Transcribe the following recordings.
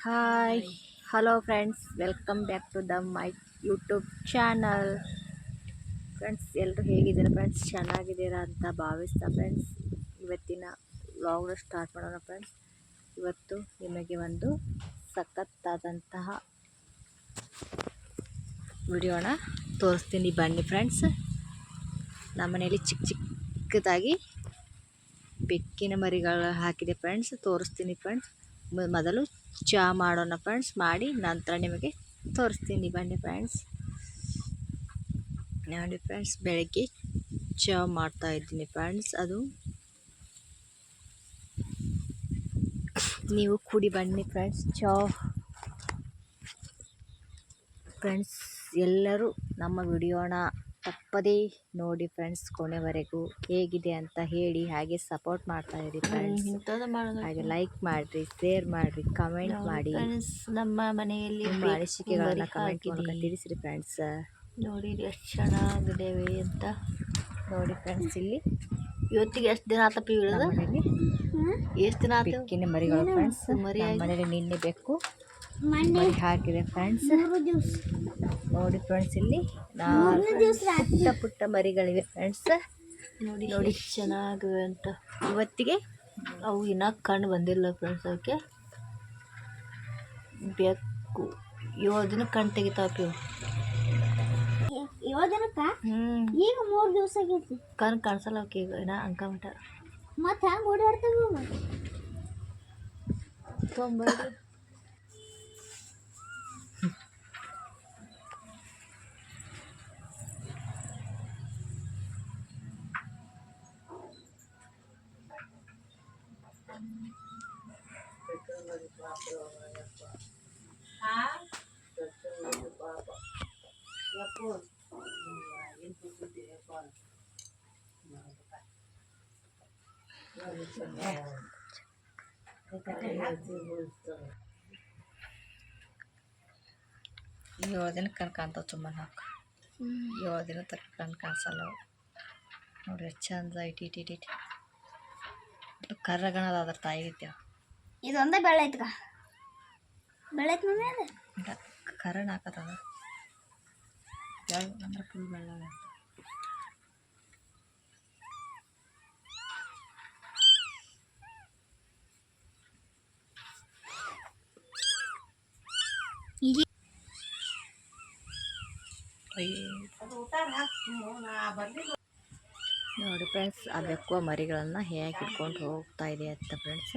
Hi hello friends welcome back to the my YouTube channel friends ಎಲ್ಲರೂ ಹೇಗಿದ್ದೀರಾ friends ಚೆನ್ನಾಗಿದ್ದೀರಾ ಅಂತ ಭಾವಿಸ್ತಾ ಫ್ರೆಂಡ್ಸ್ ಇವತ್ತಿನ ವ್ಲಾಗ್ನ ಸ್ಟಾರ್ಟ್ ಮಾಡೋಣ ಫ್ರೆಂಡ್ಸ್ ಇವತ್ತು ನಿಮಗೆ ಒಂದು ಸಖತ್ತಾದಂತಹ ವಿಡಿಯೋನ ತೋರಿಸ್ತೀನಿ ಬನ್ನಿ ಫ್ರೆಂಡ್ಸ್ ನಮ್ಮ ಮನೆಯಲ್ಲಿ ಚಿಕ್ಕ ಚಿಕ್ಕದಾಗಿ ಬೆಕ್ಕಿನ ಮರಿಗಳು ಹಾಕಿದೆ ಫ್ರೆಂಡ್ಸ್ ತೋರಿಸ್ತೀನಿ ಫ್ರೆಂಡ್ಸ್ ಮೊದಲು ಚಹಾ ಮಾಡೋಣ ಫ್ರೆಂಡ್ಸ್ ಮಾಡಿ ನಂತರ ನಿಮಗೆ ತೋರಿಸ್ತೀನಿ. ಬನ್ನಿ ಫ್ರೆಂಡ್ಸ್ ನೋಡಿ ಫ್ರೆಂಡ್ಸ್ ಬೆಳಗ್ಗೆ ಚಹಾ ಮಾಡ್ತಾ ಇದ್ದೀನಿ ಫ್ರೆಂಡ್ಸ್ ಅದು ನೀವು ಕುಡಿ ಬನ್ನಿ ಫ್ರೆಂಡ್ಸ್ ಚಾ ಫ್ರೆಂಡ್ಸ್ ಎಲ್ಲರೂ ನಮ್ಮ ವಿಡಿಯೋನ ತಪ್ಪದೇ ನೋಡಿ ಫ್ರೆಂಡ್ಸ್ ಕೊನೆವರೆಗೂ ಹೇಗಿದೆ ಅಂತ ಹೇಳಿ ಹಾಗೆ ಸಪೋರ್ಟ್ ಮಾಡ್ತಾ ಇರಿ ಫ್ರೆಂಡ್ಸ್ ಇಂಥದ್ದು ಮಾಡೋದು ಹಾಗೆ ಲೈಕ್ ಮಾಡಿರಿ ಶೇರ್ ಮಾಡಿರಿ ಕಮೆಂಟ್ ಮಾಡಿ. ಫ್ರೆಂಡ್ಸ್ ನಮ್ಮ ಮನೆಯಲ್ಲಿ ನಿಮ್ಮ ಅನಿಸಿಕೆಗಳನ್ನ ಕಮೆಂಟ್ ಮೂಲಕ. ತಿಳಿಸ್ರಿ ಫ್ರೆಂಡ್ಸ್ ನೋಡಿ ಎಷ್ಟು ಚೆನ್ನಾಗಿದ್ದೇವೆ ಅಂತ. ನೋಡಿ ಫ್ರೆಂಡ್ಸ್ ಇಲ್ಲಿ. ಇವತ್ತಿಗೆ ಎಷ್ಟು ದಿನ ಆತಪ್ಪ ಇಳಿದ ಎಷ್ಟು ದಿನ ಆತ? ಮರಿಗಳು ಫ್ರೆಂಡ್ಸ್ ಮರಿ ಮನೇಲಿ ನಿನ್ನೆ ಬೇಕು ಹಾಕಿದೆ ಫ್ರೆಂಡ್ಸ್ ನೋಡಿ ಫ್ರೆಂಡ್ಸ್ ಇಲ್ಲಿ ಪುಟ್ಟ ಪುಟ್ಟ ಮರಿಗಳಿವೆ ಫ್ರೆಂಡ್ಸ್ ನೋಡಿ ನೋಡಿ. ಚೆನ್ನಾಗಿವೆ ಅಂತ. ಇವತ್ತಿಗೆ ಅವು ಇನ್ನೂ ಕಣ್ಣು ಬಂದಿಲ್ಲ ಫ್ರೆಂಡ್ಸ್ ಅವಕ್ಕೆ ಬೆಕ್ಕು ಏಳು ದಿನ ಕಣ್ಣು ಇವು. ಏಳು ದಿನಕ್ಕ? ಈಗ ಮೂರು ದಿವಸ ಆಗೈತಿ. ಕಣ್ಣು ಕಾಣಿಸಲ್ಲ ಅವಕ್ಕೆ ಈಗ ಏನೋ ಅಂಕ ಮಟ್ಟ. ಮತ್ತೆ ಹೆಂಗೆ ಓಡಾಡ್ತಾವ ತೊಂಬತ್ತು ಏಳು ದಿನ ಕಣ್ ಕಾಣ್ತಾವ ತುಂಬ ನಾಲ್ಕು ಏಳು ದಿನ ತನಕ ಕಣ್ ಕಾಣಿಸಲ್ಲ ಅವು. ನೋಡ್ರಿ ಎಷ್ಟು ಚಂದ ಇಟ್ಟು ಇಟ್ಟು ಕರ್ರಗಣದ ಅದ್ರ ತಾಯಿಗಿತ್ಯಾವ ಇದೊಂದೇ ಬೆಳೆ ಐತ್ಕ? ಬೆಳೆ ಐತ್ ಮಮ್ಮಿ ಅದು? ಕರಣ ಹಾಕತ್ತದ ಅಂದ್ರೆ ಫುಲ್ ಬೆಳ್ಳಗ ನೋಡಿ ಫ್ರೆಂಡ್ಸ್, ಆ ಬೆಕ್ಕುವ ಮರಿಗಳನ್ನು ಹೇಗೆ ಇಟ್ಕೊಂಡು ಹೋಗ್ತಾ ಇದೆ ಅಂತ ಫ್ರೆಂಡ್ಸ್.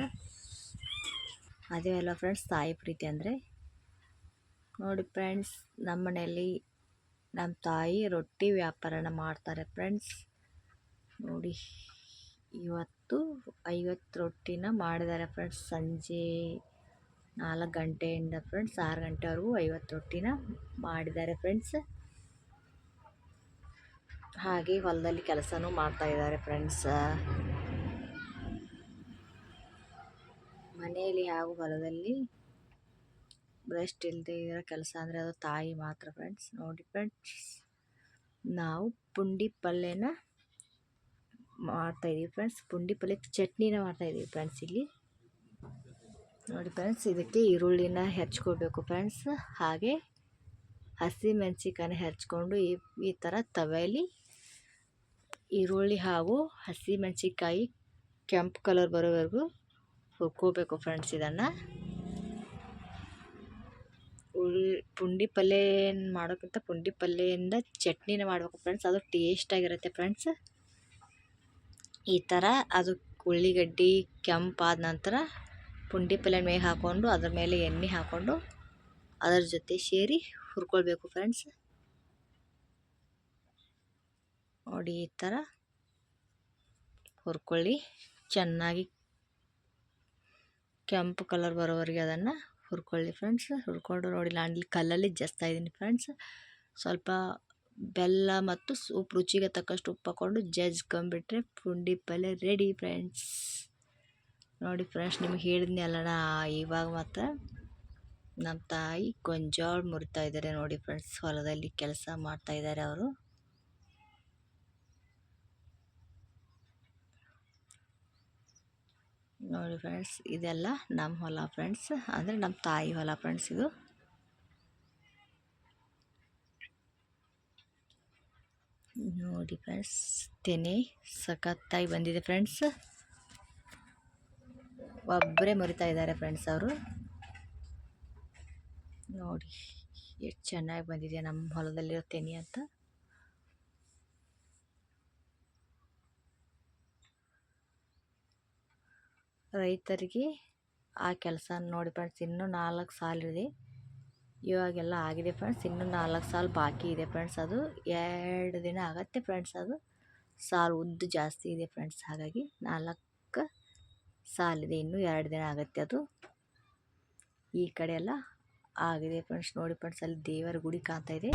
ಅದೇ ಅಲ್ಲ ಫ್ರೆಂಡ್ಸ್, ತಾಯಿ ಪ್ರೀತಿ ಅಂದರೆ ನೋಡಿ ಫ್ರೆಂಡ್ಸ್ ನಮ್ಮ ಮನೆಯಲ್ಲಿ ನಮ್ಮ ತಾಯಿ ರೊಟ್ಟಿ ವ್ಯಾಪಾರನ ಮಾಡ್ತಾರೆ ಫ್ರೆಂಡ್ಸ್. ನೋಡಿ, ಇವತ್ತು ಐವತ್ತು ರೊಟ್ಟಿನ ಮಾಡಿದ್ದಾರೆ ಫ್ರೆಂಡ್ಸ್. ಸಂಜೆ ನಾಲ್ಕು ಗಂಟೆಯಿಂದ ಫ್ರೆಂಡ್ಸ್, ಆರು ಗಂಟೆವರೆಗೂ ಐವತ್ತು ರೊಟ್ಟಿನ ಮಾಡಿದ್ದಾರೆ ಫ್ರೆಂಡ್ಸ್. ಹಾಗೆ ಹೊಲದಲ್ಲಿ ಕೆಲಸನೂ ಮಾಡ್ತಾ ಇದ್ದಾರೆ ಫ್ರೆಂಡ್ಸ್ ಮನೆಯಲ್ಲಿ ಹಾಗೂ ಹೊಲದಲ್ಲಿ ಬ್ರೆಸ್ಟ್ ಇಲ್ಲದೆ ಇರೋ ಕೆಲಸ ಅಂದರೆ ಅದು ತಾಯಿ ಮಾತ್ರ ಫ್ರೆಂಡ್ಸ್ ನೋಡಿ ಫ್ರೆಂಡ್ಸ್ ನಾವು ಪುಂಡಿ ಪಲ್ಯನ ಮಾಡ್ತಾಯಿದ್ದೀವಿ ಫ್ರೆಂಡ್ಸ್ ಪುಂಡಿ ಪಲ್ಯ ಚಟ್ನಿನ ಮಾಡ್ತಾಯಿದ್ದೀವಿ ಫ್ರೆಂಡ್ಸ್ ಇಲ್ಲಿ. ನೋಡಿ ಫ್ರೆಂಡ್ಸ್ ಇದಕ್ಕೆ ಈರುಳ್ಳಿನ ಹೆಚ್ಕೋಬೇಕು ಫ್ರೆಂಡ್ಸ್ ಹಾಗೆ ಹಸಿ ಮೆಣಸಿಕಾಯನ್ನ ಹೆಚ್ಕೊಂಡು ಈ ಈ ಥರ ತವೆಯಲ್ಲಿ ಈರುಳ್ಳಿ ಹಾಗೂ ಹಸಿ ಮೆಣಸಿಕಾಯಿ ಕೆಂಪು ಕಲರ್ ಬರೋವರೆಗೂ ಹುರ್ಕೋಬೇಕು ಫ್ರೆಂಡ್ಸ್ ಇದನ್ನು. ಉಳ್ ಪುಂಡಿ ಪಲ್ಯ ಮಾಡೋಕ್ಕಿಂತ ಪುಂಡಿ ಪಲ್ಯದಿಂದ ಚಟ್ನಿನ ಮಾಡಬೇಕು ಫ್ರೆಂಡ್ಸ್ ಅದು ಟೇಸ್ಟಾಗಿರುತ್ತೆ ಫ್ರೆಂಡ್ಸ್ ಈ ಥರ ಅದು ಉಳ್ಳಿಗಡ್ಡಿ ಕೆಂಪಾದ ನಂತರ ಪುಂಡಿ ಪಲ್ಯ ಮೇಲೆ ಹಾಕ್ಕೊಂಡು ಅದ್ರ ಮೇಲೆ ಎಣ್ಣೆ ಹಾಕ್ಕೊಂಡು ಅದರ ಜೊತೆ ಸೇರಿ ಹುರ್ಕೊಳ್ಬೇಕು ಫ್ರೆಂಡ್ಸ್ ನೋಡಿ ಈ ಥರ ಹುರ್ಕೊಳ್ಳಿ. ಚೆನ್ನಾಗಿ ಕೆಂಪು ಕಲರ್ ಬರೋವರೆಗೆ ಅದನ್ನು ಹುರ್ಕೊಳ್ಳಿ ಫ್ರೆಂಡ್ಸ್. ಹುರ್ಕೊಂಡು ನೋಡಿ, ನಾನು ಕಲ್ಲಲ್ಲಿ ಜಸ್ತಾ ಇದ್ದೀನಿ ಫ್ರೆಂಡ್ಸ್. ಸ್ವಲ್ಪ ಬೆಲ್ಲ ಮತ್ತು ಸೂಪ್, ರುಚಿಗೆ ತಕ್ಕಷ್ಟು ಉಪ್ಪು ಹಾಕ್ಕೊಂಡು ಜಜ್ಕೊಂಬಿಟ್ರೆ ಪುಂಡಿ ಪಲ್ಯ ರೆಡಿ ಫ್ರೆಂಡ್ಸ್. ನೋಡಿ ಫ್ರೆಂಡ್ಸ್, ನಿಮಗೆ ಹೇಳಿದ್ನಿ ಅಲ್ಲಣ್ಣ ಇವಾಗ ಮತ್ತು ನಮ್ಮ ತಾಯಿ ಗೊಂಜಾಳ ಮುರಿತಾ ಇದ್ದಾರೆ ನೋಡಿ ಫ್ರೆಂಡ್ಸ್. ಹೊಲದಲ್ಲಿ ಕೆಲಸ ಮಾಡ್ತಾ ಇದ್ದಾರೆ ಅವರು. ನೋಡಿ ಫ್ರೆಂಡ್ಸ್ ಇದೆಲ್ಲ ನಮ್ಮ ಹೊಲ ಫ್ರೆಂಡ್ಸ್ ಅಂದರೆ ನಮ್ಮ ತಾಯಿ ಹೊಲ ಫ್ರೆಂಡ್ಸ್ ಇದು. ನೋಡಿ ಫ್ರೆಂಡ್ಸ್ ತೆನೆ ಸಖತ್ತಾಗಿ ಬಂದಿದೆ ಫ್ರೆಂಡ್ಸ್ ಒಬ್ಬರೇ ಮುರಿತಾ ಇದ್ದಾರೆ ಫ್ರೆಂಡ್ಸ್ ಅವರು. ನೋಡಿ, ಎಷ್ಟು ಚೆನ್ನಾಗಿ ಬಂದಿದೆ ನಮ್ಮ ಹೊಲದಲ್ಲಿರೋ ತೆನೆ ಅಂತ. ರೈತರಿಗೆ ಆ ಕೆಲಸ ನೋಡಿ ಫ್ರೆಂಡ್ಸ್ ಇನ್ನೂ ನಾಲ್ಕು ಸಾಲಿದೆ ಇವಾಗೆಲ್ಲ ಆಗಿದೆ ಫ್ರೆಂಡ್ಸ್ ಇನ್ನೂ ನಾಲ್ಕು ಸಾಲು ಬಾಕಿ ಇದೆ ಫ್ರೆಂಡ್ಸ್ ಅದು ಎರಡು ದಿನ ಆಗತ್ತೆ ಫ್ರೆಂಡ್ಸ್ ಅದು ಸಾಲು ಉದ್ದು ಜಾಸ್ತಿ ಇದೆ ಫ್ರೆಂಡ್ಸ್ ಹಾಗಾಗಿ ನಾಲ್ಕು ಸಾಲಿದೆ ಇನ್ನೂ ಎರಡು ದಿನ ಆಗತ್ತೆ ಅದು. ಈ ಕಡೆ ಎಲ್ಲ ಆಗಿದೆ ಫ್ರೆಂಡ್ಸ್ ನೋಡಿ ಫ್ರೆಂಡ್ಸ್ ಅಲ್ಲಿ ದೇವರ ಗುಡಿ ಕಾಣ್ತಾ ಇದೆ.